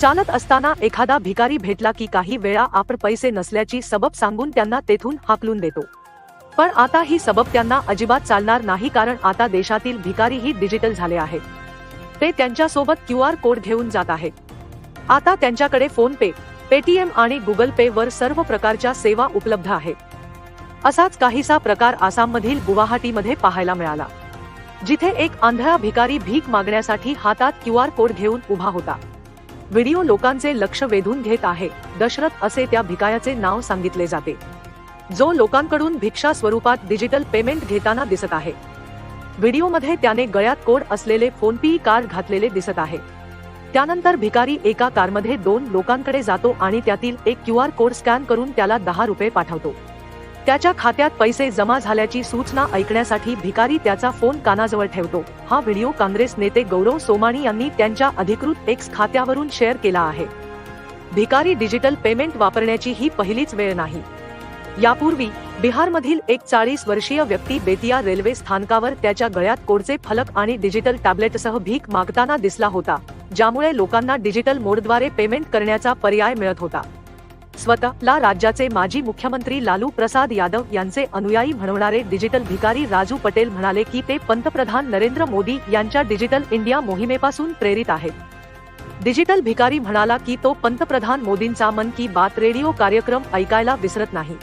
चालत असताना एखादा भिकारी भेटला की काही वेळा आपण पैसे नसल्याची सबब सांगून त्यांना तेथून हाकलून देतो. पण आता ही सबब त्यांना अजिबात चालणार नाही कारण आता देशातील भिकारीही डिजिटल झाले आहेत. ते त्यांच्यासोबत क्यू आर कोड घेऊन जात आहेत. आता त्यांच्याकडे फोन पे पेटीएम आणि गुगल पे वर सर्व प्रकारच्या सेवा उपलब्ध आहेत. असाच काहीसा प्रकार आसाममधील गुवाहाटीमध्ये पाहायला मिळाला. जिथे एक आंधळा भिकारी भीक मागण्यासाठी हातात क्यू आर कोड घेऊन उभा होता. व्हिडिओ लोकांचे लक्ष वेधून घेत आहे. दशरथ असे त्या भिकायाचे नाव सांगितले जाते. जो लोकांकडून भिक्षा स्वरूपात डिजिटल पेमेंट घेताना दिसत आहे. व्हिडिओमध्ये त्याने गळ्यात कोड असलेले फोनपी कार्ड घातलेले दिसत आहे. त्यानंतर भिकारी एका कारमध्ये दोन लोकांकडे जातो आणि त्यातील एक क्यू आर कोड स्कॅन करून त्याला दहा रुपये पाठवतो. त्याच्या खात्यात पैसे जमा झाल्याची सूचना ऐकण्यासाठी भिकारी त्याचा फोन कानाजवळ ठेवतो. हा व्हिडिओ काँग्रेस नेते गौरव सोमाणी यांनी त्यांच्या अधिकृत एक्स खात्यावरून शेअर केला आहे. भिकारी डिजिटल पेमेंट वापरण्याची ही पहिलीच वेळ नाही. यापूर्वी बिहारमधील एक चाळीस वर्षीय व्यक्ती बेतिया रेल्वे स्थानकावर त्याच्या गळ्यात कोडचे फलक आणि डिजिटल टॅबलेटसह भीक मागताना दिसला होता ज्यामुळे लोकांना डिजिटल मोडद्वारे पेमेंट करण्याचा पर्याय मिळत होता. स्वतःला राज्याचे माजी मुख्यमंत्री लालू प्रसाद यादव यांचे अनुयायी म्हणवणारे डिजिटल भिकारी राजू पटेल म्हणाले की ते पंतप्रधान नरेंद्र मोदी यांच्या डिजिटल इंडिया मोहिमेपासून प्रेरित आहेत. डिजिटल भिकारी म्हणाला की तो पंतप्रधान मोदींचा मन की बात रेडिओ कार्यक्रम ऐकायला विसरत नाही.